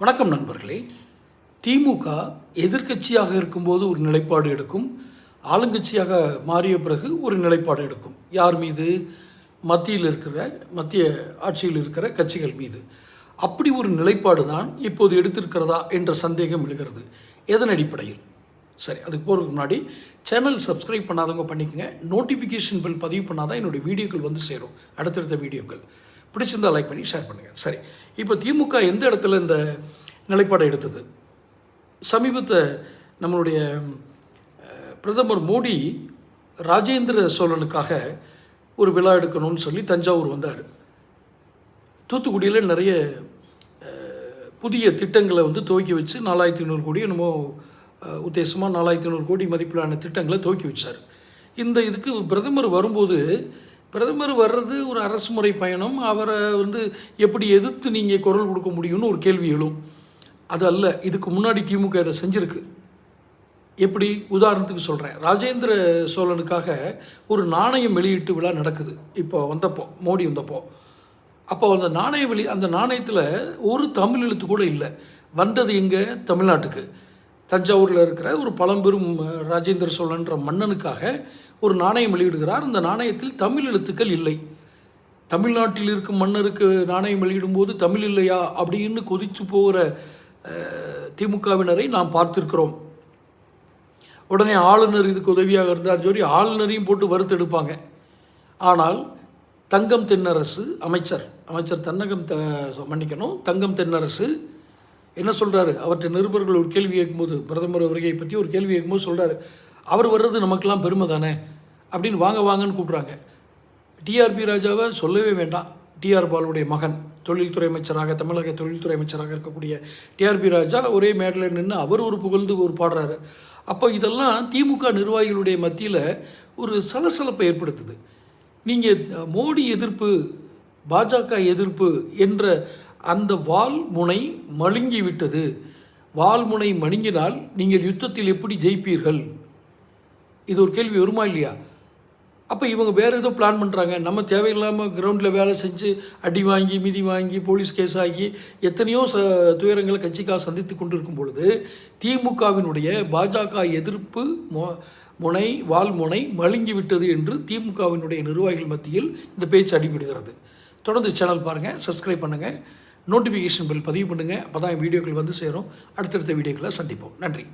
வணக்கம் நண்பர்களே. திமுக எதிர்க்கட்சியாக இருக்கும்போது ஒரு நிலைப்பாடு எடுக்கும். ஆளுங்கட்சியாக மாறிய பிறகு ஒரு நிலைப்பாடு எடுக்கும். யார் மீது? மத்தியில் இருக்கிற மத்திய ஆட்சியில் இருக்கிற கட்சிகள் மீது. அப்படி ஒரு நிலைப்பாடு தான் இப்போது எடுத்திருக்கிறதா என்ற சந்தேகம் எழுகிறது. எதன் அடிப்படையில்? சரி அதுக்கு போகிறதுக்கு முன்னாடி சேனல் சப்ஸ்கிரைப் பண்ணாதவங்க பண்ணிக்கோங்க. நோட்டிஃபிகேஷன் பில் பதிவு பண்ணாதான் என்னுடைய வீடியோக்கள் வந்து சேரும். அடுத்தடுத்த வீடியோக்கள். பிடிச்சிருந்தால் லைக் பண்ணி ஷேர் பண்ணுங்கள் சரி. இப்போ திமுக எந்த இடத்துல இந்த நிலைப்பாடை எடுத்தது? சமீபத்தை நம்மளுடைய பிரதமர் மோடி ராஜேந்திர சோழனுக்காக ஒரு விழா எடுக்கணும்னு சொல்லி தஞ்சாவூர் வந்தார். தூத்துக்குடியில் நிறைய புதிய திட்டங்களை வந்து துவக்கி வச்சு நாலாயிரத்தி ஐநூறு கோடி என்னமோ உத்தேசமாக நாலாயிரத்தி ஐநூறு கோடி மதிப்பிலான திட்டங்களை துவக்கி வச்சார். இந்த இதுக்கு பிரதமர் வரும்போது பிரதமர் வர்றது ஒரு அரசு முறை பயணம். அவரை வந்து எப்படி எதிர்த்து நீங்கள் குரல் கொடுக்க முடியும்னு ஒரு கேள்வி எழும் அது அல்ல இதுக்கு முன்னாடி திமுக இதை செஞ்சுருக்கு. எப்படி? உதாரணத்துக்கு சொல்கிறேன் ராஜேந்திர சோழனுக்காக ஒரு நாணயம் வெளியீட்டு விழா நடக்குது. இப்போ வந்தப்போ மோடி வந்தப்போ. அப்போ அந்த நாணய வெளி அந்த நாணயத்தில் ஒரு தமிழ் எழுத்து கூட இல்லை. வந்தது எங்கே? தமிழ்நாட்டுக்கு. தஞ்சாவூரில் இருக்கிற ஒரு பழம்பெரும் ராஜேந்திர சோழன்ற மன்னனுக்காக ஒரு நாணயம் வெளியிடுகிறார். அந்த நாணயத்தில் தமிழ் எழுத்துக்கள் இல்லை. தமிழ்நாட்டில் இருக்கும் மன்னருக்கு நாணயம் வெளியிடும்போது தமிழ் இல்லையா அப்படின்னு கொதித்து போகிற திமுகவினரை நாம் பார்த்திருக்கிறோம். உடனே ஆளுநர் இதுக்கு உதவியாக இருந்தார். சொல்லி ஆளுநரையும் போட்டு வறுத்தெடுப்பாங்க. ஆனால் தங்கம் தென்னரசு அமைச்சர் அமைச்சர் தன்னகம் த மன்னிக்கணும் தங்கம் தென்னரசு என்ன சொல்கிறாரு அவர்கிட்ட நிருபர்கள் ஒரு கேள்வி கேட்கும்போது பிரதமர் வருகையை பற்றி ஒரு கேள்வி கேட்கும்போது சொல்கிறாரு அவர் வர்றது நமக்கெல்லாம் பெருமை தானே? அப்படின்னு வாங்க வாங்கன்னு கூப்பிட்றாங்க. டிஆர்பி ராஜாவை சொல்லவே வேண்டாம். டிஆர் பாலுடைய மகன் தொழில்துறை அமைச்சராக தமிழக தொழில்துறை அமைச்சராக இருக்கக்கூடிய டிஆர்பி ராஜா ஒரே மேடையில் நின்று அவர் ஒரு புகழ்ந்து ஒரு பாடுறாரு. அப்போ இதெல்லாம் திமுக நிர்வாகிகளுடைய மத்தியில் ஒரு சலசலப்பை ஏற்படுத்துது. நீங்கள் மோடி எதிர்ப்பு பாஜக எதிர்ப்பு என்ற அந்த வால் முனை மழுங்கி விட்டது வால் முனை மழுங்கினால் நீங்கள் யுத்தத்தில் எப்படி ஜெயிப்பீர்கள்? இது ஒரு கேள்வி வருமா இல்லையா? அப்போ இவங்க வேறு ஏதோ பிளான் பண்ணுறாங்க நம்ம தேவையில்லாமல் கிரவுண்டில் வேலை செஞ்சு அடி வாங்கி மிதி வாங்கி போலீஸ் கேஸ் ஆகி எத்தனையோ ச துயரங்களை கட்சிக்காக சந்தித்து கொண்டு இருக்கும் பொழுது திமுகவினுடைய பாஜக எதிர்ப்பு மொ முனை வால் முனை மழுங்கி விட்டது என்று திமுகவினுடைய நிர்வாகிகள் மத்தியில் இந்த பேச்சு அடிபடுகிறது. தொடர்ந்து சேனல் பாருங்கள் சப்ஸ்கிரைப் பண்ணுங்கள் நோட்டிஃபிகேஷன் பில் பதிவு பண்ணுங்கள் அப்போ தான் வீடியோக்கள் வந்து சேரும். அடுத்தடுத்த வீடியோக்களை சந்திப்போம். நன்றி.